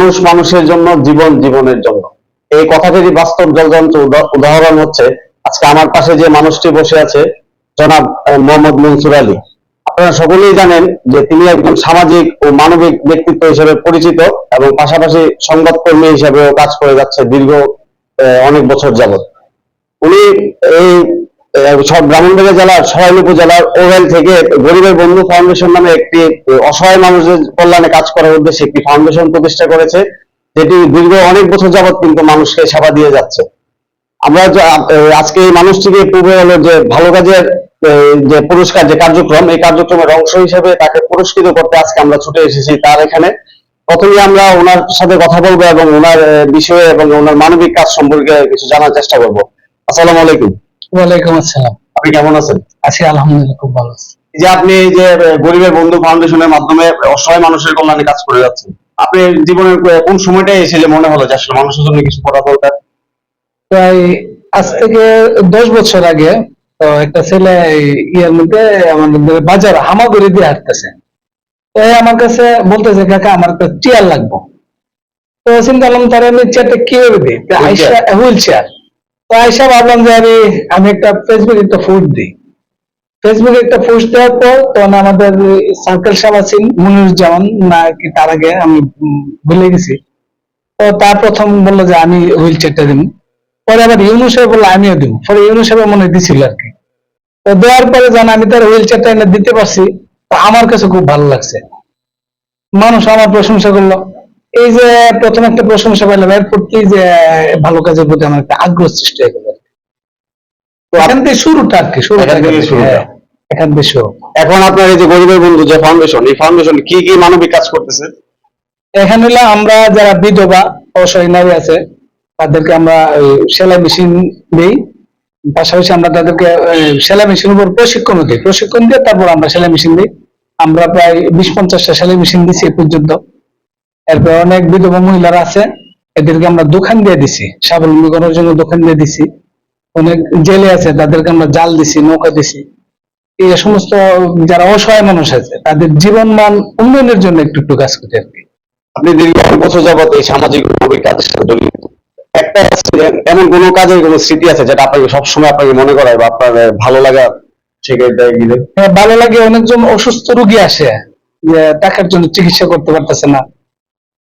মানুষ মানুষের জন্য, জীবন জীবনের জন্য। এই কথাটিরই বাস্তব জলযন্ত্র উদাহরণ হচ্ছে, আজকে আমার পাশে যে মানুষটি বসে আছে, জনাব মোহাম্মদ মনসুর আলী। আপনারা সকলেই জানেন যে তিনি একজন সামাজিক ও মানবিক ব্যক্তিত্ব হিসেবে পরিচিত এবং পাশাপাশি সংবাদকর্মী হিসেবেও কাজ করে যাচ্ছে দীর্ঘ অনেক বছর যাবত উনি এই সব ব্রাহ্মণবাড়িয়া জেলার, সরাইল উপজেলার ওভেল থেকে গরিবের বন্ধু ফাউন্ডেশন নামে একটি অসহায় মানুষের কল্যাণে কাজ করার উদ্দেশ্যে একটি ফাউন্ডেশন প্রতিষ্ঠা করেছে, যেটি দীর্ঘ অনেক বছর যাবত কিন্তু মানুষকে সেবা দিয়ে যাচ্ছে। আমরা আজকে এই মানুষটিকে পূর্বে হলো যে ভালো কাজের যে পুরস্কার, যে কার্যক্রম, এই কার্যক্রমের অংশ হিসেবে তাকে পুরস্কৃত করতে আজকে আমরা ছুটে এসেছি তার এখানে। প্রথমে আমরা ওনার সাথে কথা বলব এবং ওনার বিষয়ে এবং ওনার মানবিক কাজ সম্পর্কে কিছু জানার চেষ্টা করব। আসসালামু আলাইকুম। ওয়ালাইকুম আসসালাম। আপনি কেমন আছেন? আছি আলহামদুলিল্লাহ খুব ভালো আছি। যে আপনি যে গরিবের বন্ধু ফাউন্ডেশনের মাধ্যমে অসহায় মানুষের কল্যাণে কাজ করে যাচ্ছেন আপনি জীবনের কোন এসে যে মনে হলো যে আসলে মানুষের জন্য কিছু করা দরকার? প্রায় আজ থেকে দশ বছর আগে তো একটা ছেলে ইয়ের মধ্যে আমাদের বাজার হামাগুড়ি দিয়ে হাঁটতেছে। তো আমার কাছে বলতেছে কাকা আমার একটা চেয়ার লাগবো। তো চিন্তা করলাম তার আমি চেয়ারটা কীভাবে দিই? হুইল চেয়ার তো ভাবলাম যে আমি আমি একটা ফেসবুকে একটা পোস্ট দিই। ফেসবুকে একটা পোস্ট দেওয়ার পর তখন আমাদের সার্কেল সাহেব আছেন মনিরুজ্জামান, না কি, তার আগে আমি ভুলে গেছি। তো তার প্রথম বলল যে আমি হুইল চেয়ারটা দিব পরে আবার ইউনুস সাহেব বলল, আমিও দিব পরে ইউনুস সাহেব মনে দিছিল আর কি। তো দেওয়ার পরে যখন আমি তার হুইল চেয়ারটা এনে দিতে পারছি। তো আমার কাছে খুব ভালো লাগছে। মানুষ আমার প্রশংসা করল। এই যে প্রথম একটা প্রশংসা পেলাম এরপর কি যে ভালো কাজের প্রতি আমার একটা আগ্রহ সৃষ্টি হয়ে গেল। এখান থেকে শুরুটা আর কি শুরুটা এখান থেকে শুরুটা। হ্যাঁ, এখান থেকে শুরু। এখন আপনার এই যে গরিবের বন্ধু যে ফাউন্ডেশন এই ফাউন্ডেশন কি কি মানবিক কাজ করতেছে? এখানে আমরা যারা বিধবা অসহায় নারী আছে তাদেরকে আমরা সেলাই মেশিন দিই। পাশাপাশি আমরা তাদেরকে সেলাই মেশিনের উপর প্রশিক্ষণ দিই। প্রশিক্ষণ দিয়ে তারপর আমরা সেলাই মেশিন দিই। আমরা প্রায় বিশ পঞ্চাশটা সেলাই মেশিন দিচ্ছি এ পর্যন্ত। এরপর অনেক বিধবা মহিলারা আছে এদেরকে আমরা দোকান দিয়ে দিছি। স্বাবলম্বী করার জন্য দোকান দিয়ে দিছি। অনেক জেলে আছে তাদেরকে আমরা জাল দিছি নৌকা দিছি। এই সমস্ত যারা অসহায় মানুষ আছে তাদের জীবন মান উন্নয়নের জন্য একটু একটু কাজ করি আর কি আপনি দীর্ঘ বছর যাবত এই সামাজিক কাজের সাথে জড়িত। একটা এমন কোন কাজের কোন স্মৃতি আছে যেটা আপনাকে সবসময় আপনাকে মনে করায় বা আপনার ভালো লাগা হ্যাঁ, ভালো লাগে অনেকজন অসুস্থ রোগী আসে যে টাকার জন্য চিকিৎসা করতে পারতেছে না।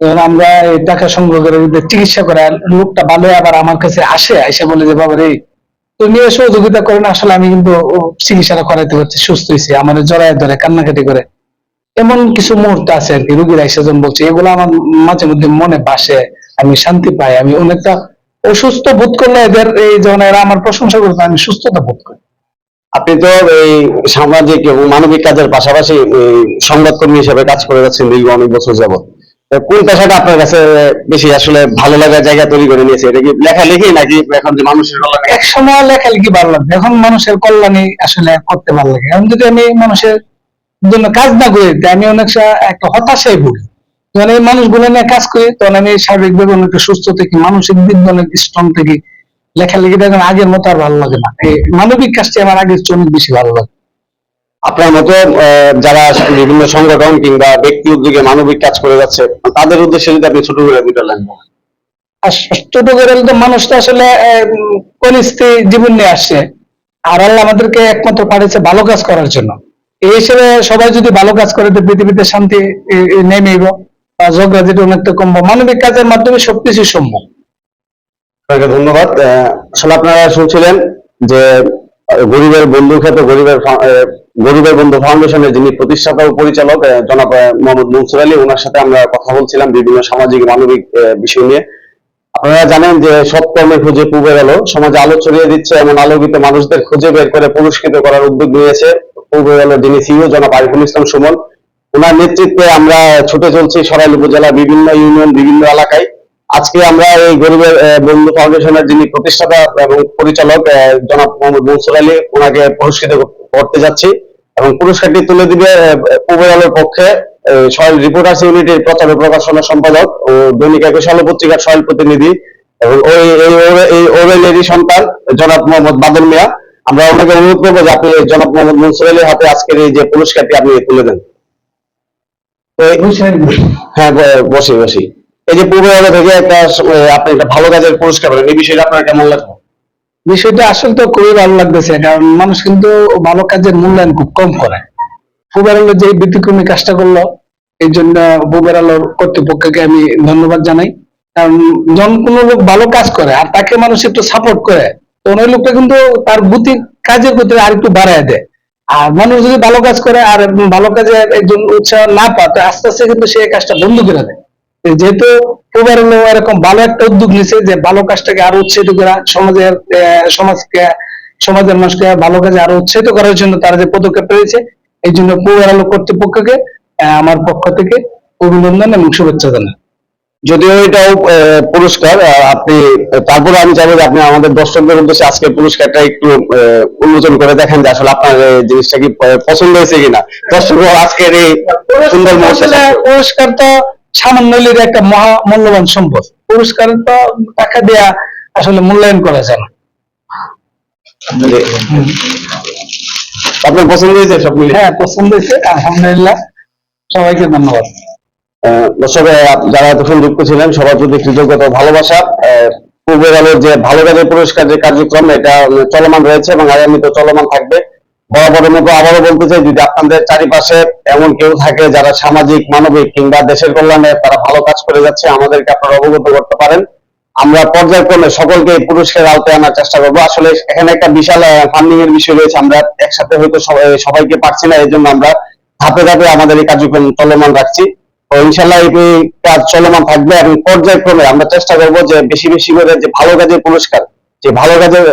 এবার আমরা টাকা সংগ্রহ করে চিকিৎসা করে লোকটা ভালো আবার আমার কাছে আসে, এসে বলে যে, বাবা রে, তুমি সহযোগিতা করেন আসলে আমি কিন্তু চিকিৎসাটা করাইতে পারছি সুস্থ হয়েছি আমার জড়ায় ধরে, কান্নাকাটি করে। এমন কিছু মুহূর্ত আছে আর কি, রুগীরা এসে যখন বলছে, এগুলো আমার মাঝে মধ্যে মনে বাসে আমি শান্তি পাই, আমি অনেকটা অসুস্থ বোধ করলে এদের এই যখন এরা আমার প্রশংসা করবে, আমি সুস্থতা বোধ করি। আপনি তো এই সামাজিক এবং মানবিক কাজের পাশাপাশি এই সংবাদকর্মী হিসেবে কাজ করে যাচ্ছেন দীর্ঘ অনেক বছর যাবত কোন পেশাটা আপনার কাছে বেশি আসলে ভালো লাগার জায়গা তৈরি করে নিয়েছে? এটা কি লেখালেখি নাকি এখন যে মানুষের কল্যাণে এক সময় লেখালেখি ভালো লাগবে এখন মানুষের কল্যাণে আসলে করতে ভালো লাগে। এখন যদি আমি মানুষের জন্য কাজ না করি আমি অনেক একটা হতাশায় ভুগি। যখন এই মানুষগুলো নিয়ে কাজ করি, তখন আমি শারীরিকভাবে অনেক সুস্থ থাকি, মানসিক দিক অনেক স্ট্রং থাকি। লেখালেখিটা এখন আগের মতো আর ভালো লাগে না। এই মানবিক কাজটি আমার আগের চেয়ে অনেক বেশি ভালো লাগে। আপনার মতো যারা বিভিন্ন সংগঠন কিংবা ব্যক্তি উদ্যোগে মানবিক কাজ করে যাচ্ছে তাদের উদ্দেশ্যে যদি আপনি ছোট করে দুটো লাইন ছোট করে তো মানুষ তো আসলে কনিষ্ঠে জীবন নিয়ে আসছে আর আল্লাহ আমাদেরকে একমাত্র পাঠিয়েছে ভালো কাজ করার জন্য। এই হিসেবে সবাই যদি ভালো কাজ করে তো পৃথিবীতে শান্তি নেমে এলো বা যেটা অনেকটা কমবো। মানবিক কাজের মাধ্যমে সবকিছু সম্ভব। আপনাকে ধন্যবাদ। আসলে আপনারা শুনছিলেন যে গরিবের বন্ধু খ্যাত গরিবের গরিবের বন্ধু ফাউন্ডেশনের যিনি প্রতিষ্ঠাতা ও পরিচালক জনাব মোহাম্মদ মনসুর আলী, ওনার সাথে আমরা কথা বলছিলাম বিভিন্ন সামাজিক, মানবিক বিষয় নিয়ে। আপনারা জানেন যে সৎকর্মের খুঁজে পূবে গেল। সমাজে আলো ছড়িয়ে দিচ্ছে এমন আলোকিত মানুষদের খুঁজে বের করে পুরস্কৃত করার উদ্যোগ নিয়েছে পূবে গেল যিনি সিইও জনাব আরিফুল ইসলাম সুমন। ওনার নেতৃত্বে আমরা ছুটে চলছি সরাইল উপজেলা বিভিন্ন ইউনিয়ন, বিভিন্ন এলাকায়। আজকে আমরা এই গরিবের বন্ধু ফাউন্ডেশনের যিনি প্রতিষ্ঠাতা এবং পরিচালক জনাব মোহাম্মদ মনসুর আলী, ওনাকে পুরস্কৃত করতে যাচ্ছি। এবং পুরস্কারটি তুলে দিবে পূর্ব আলোর পক্ষে সয়েল রিপোর্টার্স ইউনিটির প্রচার প্রকাশনা সম্পাদক ও দৈনিক একুশ আলো পত্রিকার সয়েল প্রতিনিধি এবং ওই এই ওরেলেরই সন্তান জনাব মোহাম্মদ বাদল মিয়া। আমরা ওনাকে অনুরোধ করব যে আপনি জনাব মোহাম্মদ মনসুর আলীর হাতে আজকের এই যে পুরস্কারটি আপনি তুলে দেন। হ্যাঁ বসি বসি। এই যে পূর্ব থেকে একটা আপনি একটা ভালো কাজের পুরস্কার পেলেন এই বিষয়টা আপনার কেমন লাগল? বিষয়টা আসলে তো খুবই ভালো লাগতেছে, কারণ মানুষ কিন্তু ভালো কাজের মূল্যায়ন খুব কম করে। ফুবের আলো যে ব্যতিক্রমী কাজটা করল, এই জন্য ফুবের আলোর কর্তৃপক্ষকে আমি ধন্যবাদ জানাই। কারণ যখন কোনো লোক ভালো কাজ করে আর তাকে মানুষ একটু সাপোর্ট করে তো ওই লোকটা কিন্তু তার গতি কাজের গতি আর একটু বাড়ায় দেয়। আর মানুষ যদি ভালো কাজ করে আর ভালো কাজে একজন উৎসাহ না পায়, তো আস্তে আস্তে কিন্তু সে কাজটা বন্ধ করে দেয়। যেহেতু ফুবের এরকম ভালো একটা উদ্যোগ নিছে যে ভালো কাজটাকে আরও উৎসাহিত করা সমাজের সমাজকে সমাজের মানুষকে ভালো কাজে আরও উৎসাহিত করার জন্য তারা যে পদক্ষেপ রয়েছে এই জন্য আলো কর্তৃপক্ষকে আমার পক্ষ থেকে অভিনন্দন এবং শুভেচ্ছা জানাই। যদিও এটাও পুরস্কার আপনি তারপরে আমি চাইব যে আপনি আমাদের দর্শকদের উদ্দেশ্যে আজকের পুরস্কারটা একটু উন্মোচন করে দেখেন যে আসলে আপনার এই জিনিসটা কি পছন্দ হয়েছে কিনা। দর্শক আজকের এই সুন্দর পুরস্কার তো সামান্য একটা মহা মূল্যবান সম্পদ। পুরস্কার তো টাকা দেয়া আসলে মূল্যায়ন করা যায় না। আপনার পছন্দ হয়েছে সব মিলে হ্যাঁ পছন্দ হয়েছে আলহামদুলিল্লাহ। সবাইকে ধন্যবাদ। দর্শক যারা এতক্ষণ যুক্ত ছিলেন সবার প্রতি কৃতজ্ঞতা ভালোবাসা। পূর্বের আলোর যে ভালো কাজের পুরস্কার যে কার্যক্রম এটা চলমান রয়েছে এবং আগামীতে চলমান থাকবে। বরাবরের মতো আবারও বলতে চাই, যদি আপনাদের চারিপাশে এমন কেউ থাকে যারা সামাজিক, মানবিক কিংবা দেশের কল্যাণে তারা ভালো কাজ করে যাচ্ছে, আমাদেরকে আপনারা অবগত করতে পারেন। আমরা পর্যায়ক্রমে সকলকে এই পুরস্কারের আওতায় আনার চেষ্টা করব। আসলে এখানে একটা বিশাল ফান্ডিং এর বিষয় রয়েছে। আমরা একসাথে হয়তো সবাইকে পারছি না এই জন্য আমরা ধাপে ধাপে আমাদের এই কার্যক্রম চলমান রাখছি। তো ইনশাল্লাহ এই কাজ চলমান থাকবে এবং পর্যায়ক্রমে আমরা চেষ্টা করব যে বেশি বেশি করে যে ভালো কাজের পুরস্কার, যে ভালো কাজের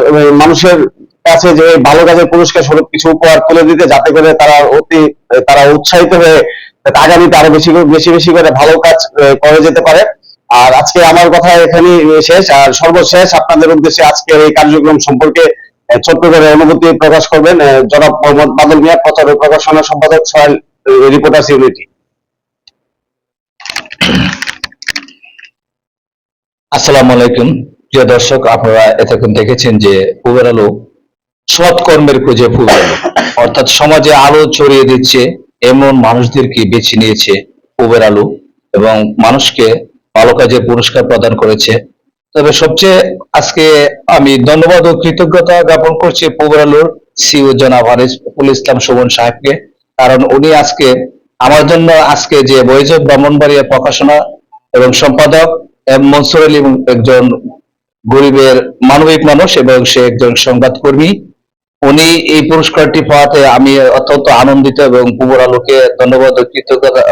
মানুষের কাছে যে ভালো কাজের পুরস্কার স্বরূপ কিছু উপহার তুলে দিতে যাতে করে তারা অতি, তারা উৎসাহিত হয়ে আগামীতে আরও বেশি বেশি বেশি করে ভালো কাজ করে যেতে পারে। আর আজকে আমার কথা এখানে শেষ। আর সর্বশেষ আপনাদের উদ্দেশ্যে আজকের এই কার্যক্রম সম্পর্কে ছোট্ট করে অনুভূতি প্রকাশ করবেন জনাব মোহাম্মদ বাদল মিয়া, প্রচার ও প্রকাশনা সম্পাদক সয়াল রিপোর্টার্স ইউনিটি। আসসালামু আলাইকুম। প্রিয় দর্শক, আপনারা এতক্ষণ দেখেছেন যে পুবের আলো সৎ কর্মের খুঁজে পুবের অর্থাৎ সমাজে আলো ছড়িয়ে দিচ্ছে, এমন মানুষদেরকে বেছে নিয়েছে পুবের আলো এবং মানুষকে ভালো কাজে পুরস্কার প্রদান করেছে। তবে সবচেয়ে আজকে আমি ধন্যবাদ ও কৃতজ্ঞতা জ্ঞাপন করছি পুবের আলোর সিও জনাব হারিফুল ইসলাম শোভন সাহেবকে, কারণ উনি আজকে আমার জন্য আজকে যে বৈজব ব্রাহ্মণবাড়িয়া প্রকাশনা এবং সম্পাদক এম মনসুর আলী একজন গরিবের মানবিক মানুষ এবং সে একজন সংবাদকর্মী। উনি এই পুরস্কারটি পাওয়াতে আমি অত্যন্ত আনন্দিত এবং পুবর আলোকে ধন্যবাদ ও কৃতজ্ঞতা